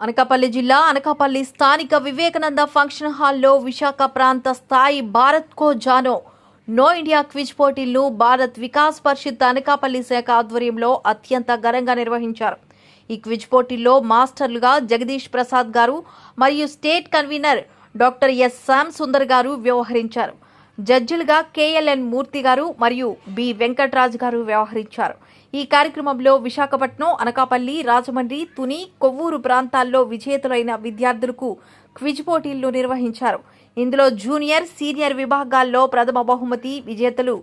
అనకాపల్లి జిల్లా అనకాపల్లి స్థానిక వివేకానంద ఫంక్షన్ హాల్లో విశాఖ ప్రాంత స్థాయి Bharat Ko Jano know India quiz పోటీలను భారత్ వికాస్ పరిషత్ అనకాపల్లి శాఖ ఆధ్వర్యంలో అత్యంత ఘనంగా నిర్వహించారు. ఈ క్విజ్ పోటీల్లో మాస్టర్లుగా జగదీష్ ప్రసాద్ గారు మరియు state convener doctor S Shyam Sundar garu వ్యవహరించారు. జడ్జిలుగా కేఎల్ఎన్ మూర్తి గారు మరియు బి వెంకట్రాజ్ గారు వ్యవహరించారు. ఈ కార్యక్రమంలో విశాఖపట్నం అనకాపల్లి రాజమండ్రి తుని కొవ్వూరు ప్రాంతాల్లో విజేతలైన విద్యార్థులకు క్విజ్ పోటీలు నిర్వహించారు. ఇందులో జూనియర్ సీనియర్ విభాగాల్లో ప్రథమ బహుమతి విజేతలు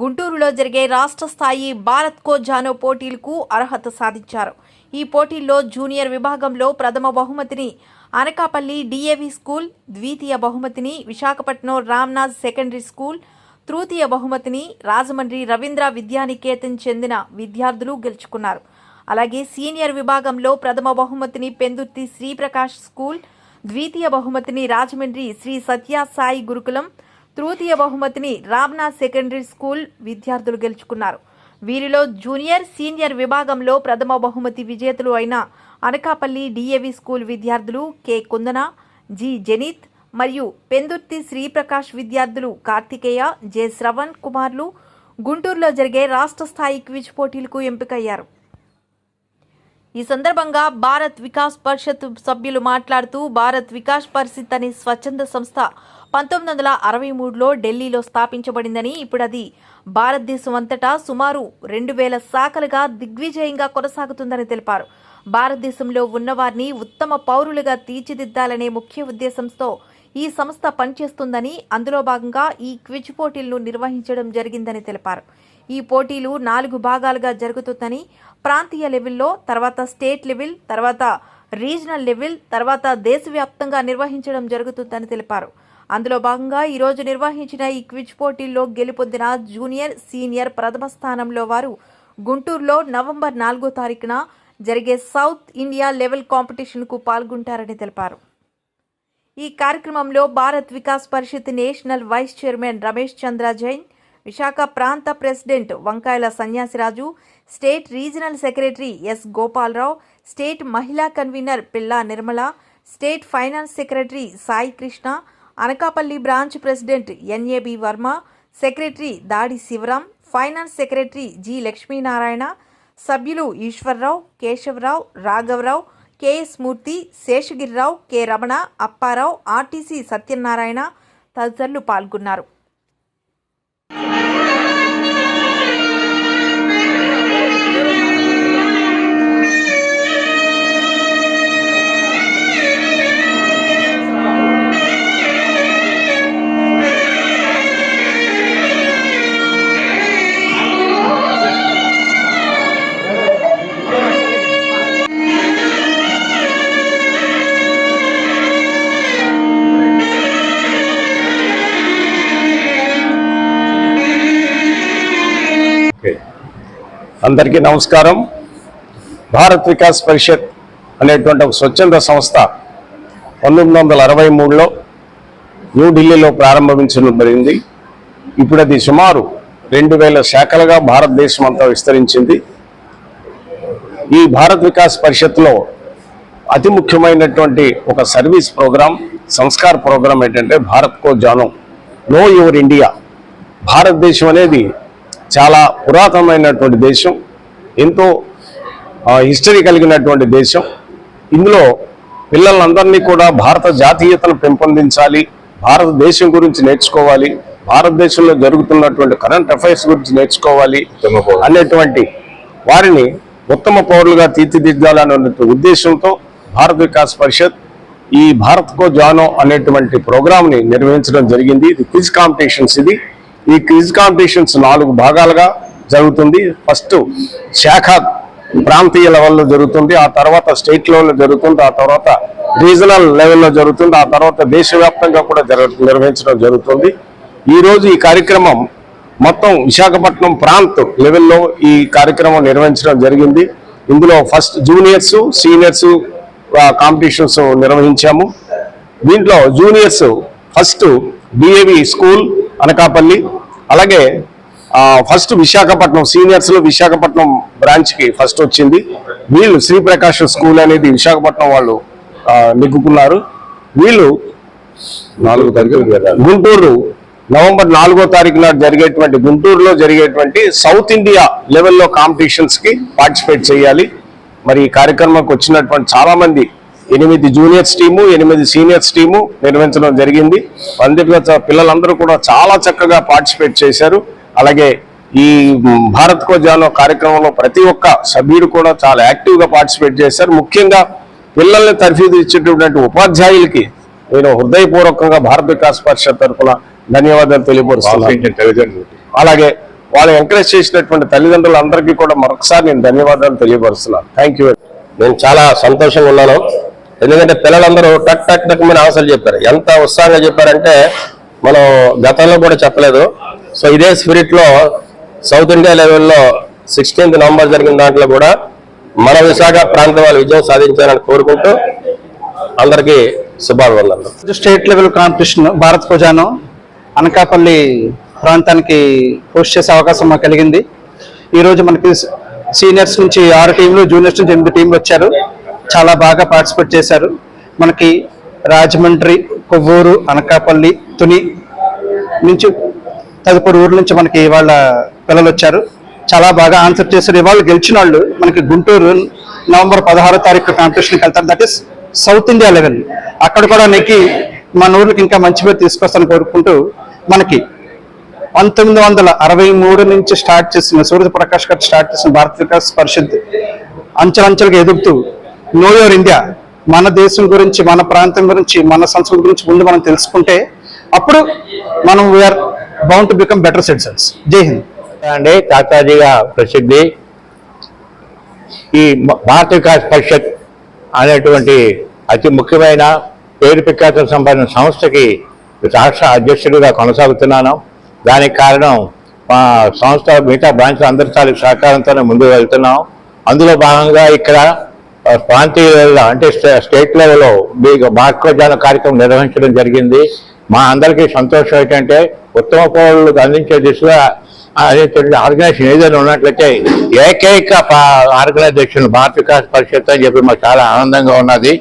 గుంటూరులో జరిగే రాష్ట్ర స్థాయి భారత్ కో జానో పోటీలకు అర్హత సాధించారు. ఈ పోటీల్లో జూనియర్ విభాగంలో ప్రథమ బహుమతిని అనకాపల్లి డిఏవి స్కూల్ ద్వితీయ బహుమతిని విశాఖపట్నం రామ్నాథ్ సెకండరీ స్కూల్ తృతీయ బహుమతిని రాజమండ్రి రవీంద్ర విద్యానికేతన్ చెందిన విద్యార్థులు గెలుచుకున్నారు. అలాగే సీనియర్ విభాగంలో ప్రథమ బహుమతిని పెందుర్తి శ్రీప్రకాష్ స్కూల్ ద్వితీయ బహుమతిని రాజమండ్రి శ్రీ సత్య సాయి గురుకులం తృతీయ బహుమతిని రామ్నాథ్ సెకండరీ స్కూల్ విద్యార్థులు గెలుచుకున్నారు. వీరిలో జూనియర్ సీనియర్ విభాగంలో ప్రథమ బహుమతి విజేతలు అయిన అనకాపల్లి డిఏవి స్కూల్ విద్యార్థులు కె. కుందన జి. జనిత్ మరియు పెందుర్తి శ్రీప్రకాష్ విద్యార్థులు కార్తికేయ జె. శ్రవణ్ కుమార్లు గుంటూరులో జరిగే రాష్ట్ర స్థాయి క్విజ్ పోటీలకు ఎంపికయ్యారు. ఈ సందర్భంగా భారత్ వికాస్ పరిషత్ సభ్యులు మాట్లాడుతూ భారత్ వికాస్ పరిషత్ అనే స్వచ్ఛంద సంస్థ పంతొమ్మిది వందల అరవై మూడులో ఢిల్లీలో స్థాపించబడిందని ఇప్పుడు అది భారతదేశం అంతటా సుమారు రెండు వేల శాఖలుగా దిగ్విజయంగా కొనసాగుతుందని తెలిపారు. భారతదేశంలో ఉన్నవారిని ఉత్తమ పౌరులుగా తీర్చిదిద్దాలనే ముఖ్య ఉద్దేశంతో ఈ సంస్థ పనిచేస్తుందని అందులో భాగంగా ఈ క్విజ్ పోటీలను నిర్వహించడం జరిగిందని తెలిపారు. ఈ పోటీలు నాలుగు భాగాలుగా జరుగుతుందని ప్రాంతీయ లెవెల్లో తర్వాత స్టేట్ లెవెల్ తర్వాత రీజనల్ లెవెల్ తర్వాత దేశవ్యాప్తంగా నిర్వహించడం జరుగుతుందని తెలిపారు. అందులో భాగంగా ఈరోజు నిర్వహించిన ఈ క్విజ్ పోటీల్లో గెలుపొందిన జూనియర్ సీనియర్ ప్రథమ స్థానంలో వారు గుంటూరులో నవంబర్ నాలుగో తారీఖున జరిగే సౌత్ ఇండియా లెవెల్ కాంపిటీషన్కు పాల్గొంటారని తెలిపారు. ఈ కార్యక్రమంలో Bharat Vikas Parishad national vice chairman Ramesh Chandra Jain Visakha ప్రాంత president Vankayala Sanyasiraju state regional secretary S Gopalarao state మహిళా convener Pilla Nirmala state finance secretary Sai Krishna Anakapalli branch president NAB Varma secretary Dadi Sivaram finance secretary G Lakshminarayana సభ్యులు ఈశ్వర్రావు కేశవరావు రాఘవరావు KS Murthy Seshagirirao K. Ramana Apparao RTC Satyanarayana తదితరులు పాల్గొన్నారు. అందరికీ నమస్కారం. భారత్ వికాస్ పరిషత్ అనేటువంటి ఒక స్వచ్ఛంద సంస్థ పంతొమ్మిది వందల అరవై మూడులో న్యూఢిల్లీలో ప్రారంభించబడింది ఇప్పుడు అది సుమారు రెండు వేల శాఖలుగా భారతదేశం అంతా విస్తరించింది. ఈ భారత్ వికాస్ పరిషత్లో అతి ముఖ్యమైనటువంటి ఒక సర్వీస్ ప్రోగ్రాం సంస్కార ప్రోగ్రాం ఏంటంటే Bharat Ko Jano know your India భారతదేశం అనేది చాలా పురాతనమైనటువంటి దేశం ఎంతో హిస్టరీ కలిగినటువంటి దేశం. ఇందులో పిల్లలందరినీ కూడా భారత జాతీయతను పెంపొందించాలి భారతదేశం గురించి నేర్చుకోవాలి భారతదేశంలో జరుగుతున్నటువంటి కరెంట్ అఫైర్స్ గురించి నేర్చుకోవాలి అనేటువంటి వారిని ఉత్తమ పౌరులుగా తీర్చిదిద్దాలనే ఉద్దేశంతో భారత వికాస్ పరిషత్ ఈ భారత్ కో జానో అనేటువంటి ప్రోగ్రామ్ని నిర్వహించడం జరిగింది. ఇది క్విజ్ కాంపిటీషన్స్ ఇది. ఈ క్విజ్ కాంపిటీషన్స్ నాలుగు భాగాలుగా జరుగుతుంది. ఫస్ట్ శాఖ ప్రాంతీయ లెవెల్లో జరుగుతుంది. ఆ తర్వాత స్టేట్ లెవెల్లో జరుగుతుంది. ఆ తర్వాత రీజనల్ లెవెల్లో జరుగుతుంది. ఆ తర్వాత దేశవ్యాప్తంగా కూడా నిర్వహించడం జరుగుతుంది. ఈరోజు ఈ కార్యక్రమం మొత్తం విశాఖపట్నం ప్రాంత్ లెవెల్లో ఈ కార్యక్రమం నిర్వహించడం జరిగింది. ఇందులో ఫస్ట్ జూనియర్స్ సీనియర్స్ కాంపిటీషన్స్ నిర్వహించాము. దీంట్లో juniors first DAV school Anakapalli అలాగే ఫస్ట్ విశాఖపట్నం సీనియర్స్లో విశాఖపట్నం బ్రాంచ్కి ఫస్ట్ వచ్చింది. వీళ్ళు శ్రీప్రకాష్ స్కూల్ అనేది విశాఖపట్నం వాళ్ళు నెగ్గుకున్నారు. వీళ్ళు నాలుగు తారీఖు గుంటూరు నవంబర్ నాలుగో తారీఖు నాడు జరిగేటువంటి గుంటూరులో జరిగేటువంటి సౌత్ ఇండియా లెవెల్లో కాంపిటీషన్స్కి పార్టిసిపేట్ చేయాలి. మరి ఈ కార్యక్రమంకి వచ్చినటువంటి చాలా మంది ఎనిమిది జూనియర్స్ టీము ఎనిమిది సీనియర్స్ టీము నిర్వహించడం జరిగింది. అందులో పిల్లలందరూ కూడా చాలా చక్కగా పార్టిసిపేట్ చేశారు. అలాగే ఈ భారత్ కో జానో కార్యక్రమంలో ప్రతి ఒక్క సభ్యుడు కూడా చాలా యాక్టివ్గా పార్టిసిపేట్ చేశారు. ముఖ్యంగా పిల్లల్ని తర్ఫీదు ఇచ్చేటటువంటి ఉపాధ్యాయులకి నేను హృదయపూర్వకంగా భారత వికాస్ పరిషత్ తరఫున ధన్యవాదాలు తెలియపరుస్తున్నాను. అలాగే వాళ్ళు ఎంకరేజ్ చేసినటువంటి తల్లిదండ్రులందరికీ కూడా మరొకసారి నేను ధన్యవాదాలు తెలియపరుస్తున్నాను. థ్యాంక్ యూ నేను చాలా సంతోషంగా ఉన్నాను. ఎందుకంటే పిల్లలందరూ టక్ టక్ టక్ మీద ఆన్సర్లు చెప్పారు. ఎంత ఉత్సాహంగా చెప్పారంటే మనం గతంలో కూడా చెప్పలేదు. సో ఇదే స్పిరిట్లో సౌత్ ఇండియా లెవెల్లో సిక్స్టీన్త్ నవంబర్ జరిగిన దాంట్లో కూడా మన విశాఖ ప్రాంతం వాళ్ళు విజయం సాధించాలని కోరుకుంటూ అందరికీ శుభాభివందనలు. స్టేట్ లెవెల్ కాంపిటీషన్ భారత్ ప్రజాను అనకాపల్లి ప్రాంతానికి పోస్ట్ చేసే అవకాశం మాకు కలిగింది. ఈరోజు మనకి సీనియర్స్ నుంచి ఆరు టీంలు జూనియర్స్ నుంచి ఎనిమిది టీంలు వచ్చారు. చాలా బాగా పార్టిసిపేట్ చేశారు. మనకి రాజమండ్రి కొవ్వూరు అనకాపల్లి తుని నుంచి తదుపరి ఊరు నుంచి మనకి వాళ్ళ పిల్లలు వచ్చారు. చాలా బాగా ఆన్సర్ చేశారు. ఇవాళ గెలిచిన వాళ్ళు మనకి గుంటూరు నవంబర్ పదహారో తారీఖు కాంపిటీషన్కి వెళ్తారు. That is south India level అక్కడ కూడా నెక్కి మన ఊరికి ఇంకా మంచి పేరు తీసుకొస్తాను కోరుకుంటూ మనకి పంతొమ్మిది వందల అరవై మూడు నుంచి స్టార్ట్ చేసిన సూర్య ప్రకాష్ గారు స్టార్ట్ చేసిన భారత వికాస్ పరిషత్ అంచెలంచెలుగా ఎదుగుతూ నో యువర్ ఇండియా మన దేశం గురించి మన ప్రాంతం గురించి మన సంస్కృతి గురించి ముందు మనం తెలుసుకుంటే అప్పుడు మనం we're bound to become better citizens Jai Hind అండి తాతాజీగా ప్రసిద్ధి. ఈ భారత వికాస్ పరిషత్ అనేటువంటి అతి ముఖ్యమైన పేరు ప్రఖ్యాతం సంబంధించిన సంస్థకి రాష్ట్ర అధ్యక్షుడిగా కొనసాగుతున్నాను. దానికి కారణం మా సంస్థ మిగతా బ్రాంచ్ అందరి తాలూకు సహకారంతోనే ముందుకు వెళ్తున్నాం. అందులో భాగంగా ఇక్కడ ప్రాంతీయ లెవెల్లో అంటే స్టే- స్టేట్ లెవెల్లో మీకు భారతోజాన కార్యక్రమం నిర్వహించడం జరిగింది. మా అందరికీ సంతోషం ఏంటంటే ఉత్తమ పౌరులకు అందించే దిశగా అనేటువంటి ఆర్గనైజేషన్ ఏదైనా ఉన్నట్లయితే ఏకైక పా- ఆర్గనైజేషన్ భారత వికాస్ పరిషత్ అని చెప్పి మాకు చాలా ఆనందంగా ఉన్నది.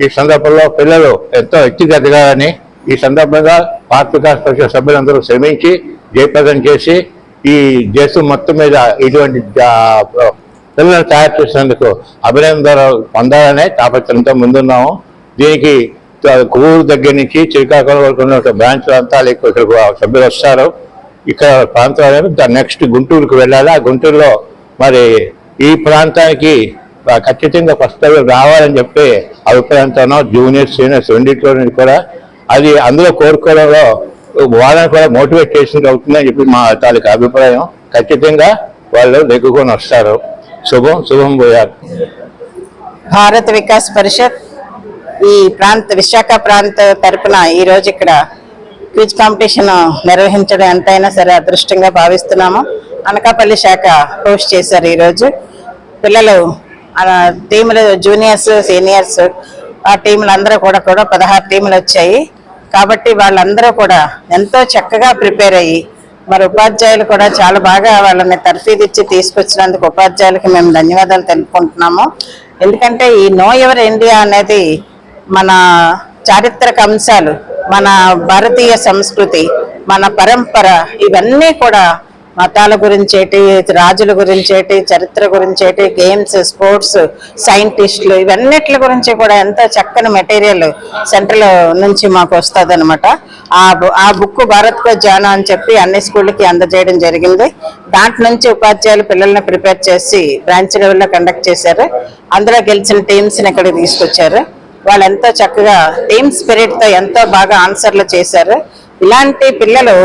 ఈ సందర్భంలో పిల్లలు ఎంతో ఎత్తిగెదగాలని ఈ సందర్భంగా భారత వికాస్ పరిషత్ సభ్యులందరూ శ్రమించి జయప్రదం చేసి ఈ దేశం మొత్తం మీద ఇటువంటి పిల్లలను తయారు చేసినందుకు అభినందనలు పొందాలనే తాపత్రంతో ముందున్నాము. దీనికి కూరు దగ్గర నుంచి శ్రీకాకుళం వరకు ఉన్న బ్రాంచ్ అంతా లేక ఇక్కడికి సభ్యులు వస్తారు. ఇక్కడ ప్రాంతం నెక్స్ట్ గుంటూరుకు వెళ్ళాలి. ఆ గుంటూరులో మరి ఈ ప్రాంతానికి ఖచ్చితంగా ఫస్ట్ రావాలని చెప్పి అభిప్రాయంతోనో జూనియర్స్ సీనియర్స్ రెండింటిలో నుంచి కూడా అది అందులో కోరుకోవడంలో వాళ్ళని కూడా మోటివేట్ చేసింది అవుతుందని చెప్పి మా తాలూకా అభిప్రాయం. ఖచ్చితంగా వాళ్ళు దగ్గుకొని వస్తారు. శుభం శుభం పోయారు భారత్ వికాస్ పరిషత్ ఈ ప్రాంత విశాఖ ప్రాంత తరపున ఈ రోజు ఇక్కడ క్విజ్ కాంపిటీషన్ నిర్వహించడం ఎంతైనా సరే అదృష్టంగా భావిస్తున్నాము. అనకాపల్లి శాఖ హోస్ట్ చేశారు ఈరోజు పిల్లలు ఆ టీములు జూనియర్స్ సీనియర్స్ ఆ టీములు అందరూ కూడా కూడా పదహారు టీములు వచ్చాయి. కాబట్టి వాళ్ళందరూ కూడా ఎంతో చక్కగా ప్రిపేర్ అయ్యి మరి ఉపాధ్యాయులు కూడా చాలా బాగా వాళ్ళని తర్ఫీదు ఇచ్చి తీసుకొచ్చినందుకు ఉపాధ్యాయులకి మేము ధన్యవాదాలు తెలుపుకుంటున్నాము. ఎందుకంటే ఈ నో ఎవర్ ఇండియా అనేది మన చారిత్రక అంశాలు మన భారతీయ సంస్కృతి మన పరంపర ఇవన్నీ కూడా మతాల గురించేటి రాజుల గురించేటి చరిత్ర గురించేటి గేమ్స్ స్పోర్ట్స్ సైంటిస్టులు ఇవన్నిటి గురించి కూడా ఎంతో చక్కని మెటీరియల్ సెంట్రల్ నుంచి మాకు వస్తుంది అనమాట ఆ బుక్ భారత్ కో జానా అని చెప్పి అన్ని స్కూళ్ళకి అందజేయడం జరిగింది. దాంట్ నుంచి ఉపాధ్యాయులు పిల్లల్ని ప్రిపేర్ చేసి బ్రాంచ్ లెవెల్లో కండక్ట్ చేశారు. అందులో గెలిచిన టీమ్స్ని ఇక్కడికి తీసుకొచ్చారు. వాళ్ళు ఎంతో చక్కగా టీమ్ స్పిరిట్తో ఎంతో బాగా ఆన్సర్లు చేశారు. ఇలాంటి పిల్లలు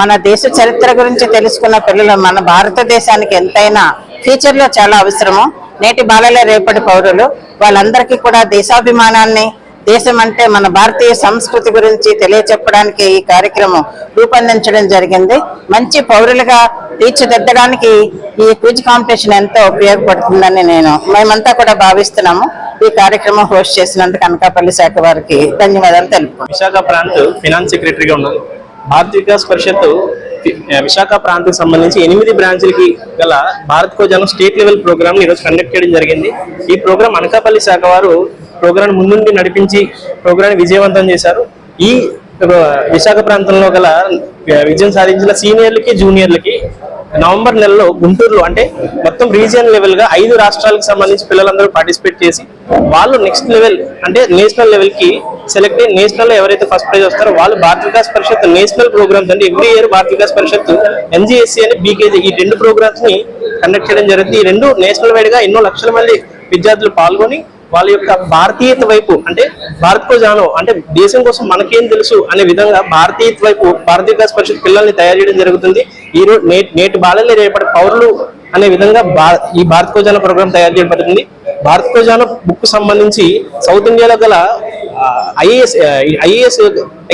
మన దేశ చరిత్ర గురించి తెలుసుకున్న పిల్లలు మన భారతదేశానికి ఎంతైనా ఫ్యూచర్లో చాలా అవసరము. నేటి బాలలే రేపటి పౌరులు వాళ్ళందరికీ కూడా దేశాభిమానాన్ని దేశం అంటే మన భారతీయ సంస్కృతి గురించి తెలియచెప్పడానికి ఈ కార్యక్రమం రూపొందించడం జరిగింది. మంచి పౌరులుగా తీర్చిదిద్దడానికి ఈ క్విజ్ కాంపిటీషన్ ఎంతో ఉపయోగపడుతుందని నేను మేమంతా కూడా భావిస్తున్నాము. ఈ కార్యక్రమం హోస్ట్ చేసినందుకు అనకాపల్లి శాఖ వారికి ధన్యవాదాలు తెలుపు విశాఖ ప్రాంత్ ఫినాన్స్ సెక్రటరీగా ఉన్నాను భారత వికాస్ పరిషత్ విశాఖ ప్రాంతానికి సంబంధించి ఎనిమిది బ్రాంచ్లకి గల భారత్ కోజానం స్టేట్ లెవెల్ ప్రోగ్రామ్ ఈరోజు కండక్ట్ చేయడం జరిగింది. ఈ ప్రోగ్రామ్ అనకాపల్లి శాఖ వారు ప్రోగ్రాం ముందుండి నడిపించి ప్రోగ్రాం విజయవంతం చేశారు. ఈ విశాఖ ప్రాంతంలో గల విజయం సాధించిన సీనియర్లకి జూనియర్లకి నవంబర్ నెలలో గుంటూరులో అంటే మొత్తం రీజియన్ లెవెల్గా ఐదు రాష్ట్రాలకు సంబంధించి పిల్లలందరూ పార్టిసిపేట్ చేసి వాళ్ళు నెక్స్ట్ లెవెల్ అంటే నేషనల్ లెవెల్కి సెలెక్ట్ అయ్యి నేషనల్లో ఎవరైతే ఫస్ట్ ప్రైజ్ వస్తారో వాళ్ళు భారత వికాస్ పరిషత్ నేషనల్ ప్రోగ్రామ్స్ అంటే ఎవ్రీ ఇయర్ భారత వికాస్ పరిషత్ ఎన్జిఎస్సి అని బీకేజీ ఈ రెండు ప్రోగ్రామ్స్ని కండక్ట్ చేయడం జరుగుతుంది. ఈ రెండు నేషనల్ వైడ్గా ఎన్నో లక్షల మంది విద్యార్థులు పాల్గొని వాళ్ళ యొక్క భారతీయత వైపు అంటే భారత్ కో జానో అంటే దేశం కోసం మనకేం తెలుసు అనే విధంగా భారతీయత వైపు భారతీయ వికాస్ పరిషత్ పిల్లల్ని తయారు చేయడం జరుగుతుంది. ఈ రోజు నేటి నేటి బాలలే రేపటి పౌరులు అనే విధంగా భా- ఈ భారత్ కో జానో ప్రోగ్రామ్ తయారు చేయబడుతుంది భారత్ కో జానో బుక్ సంబంధించి సౌత్ ఇండియాలో గల ఐఏఎస్ ఐఏఎస్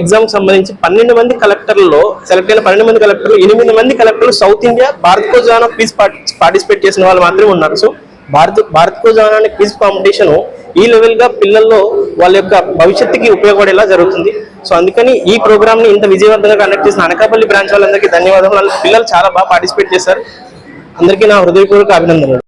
ఎగ్జామ్ సంబంధించి పన్నెండు మంది కలెక్టర్లలో సెలెక్ట్ అయిన పన్నెండు మంది కలెక్టర్లు ఎనిమిది మంది కలెక్టర్లు south India Bharat Ko Jano quiz participate చేసిన వాళ్ళు మాత్రమే ఉన్నారు. సో భారత్ భారత్ కో జవాన్ అనే క్విజ్ కాంపిటీషన్ ఈ లెవెల్గా పిల్లల్లో వాళ్ళ యొక్క భవిష్యత్తుకి ఉపయోగపడేలా జరుగుతుంది. సో అందుకని ఈ ప్రోగ్రామ్ని ఇంత విజయవంతంగా కండక్ట్ చేసిన అనకాపల్లి బ్రాంచ్ వాళ్ళందరికీ ధన్యవాదాలు వాళ్ళ పిల్లలు చాలా బాగా పార్టిసిపేట్ చేశారు. అందరికీ నా హృదయపూర్వక అభినందనలు.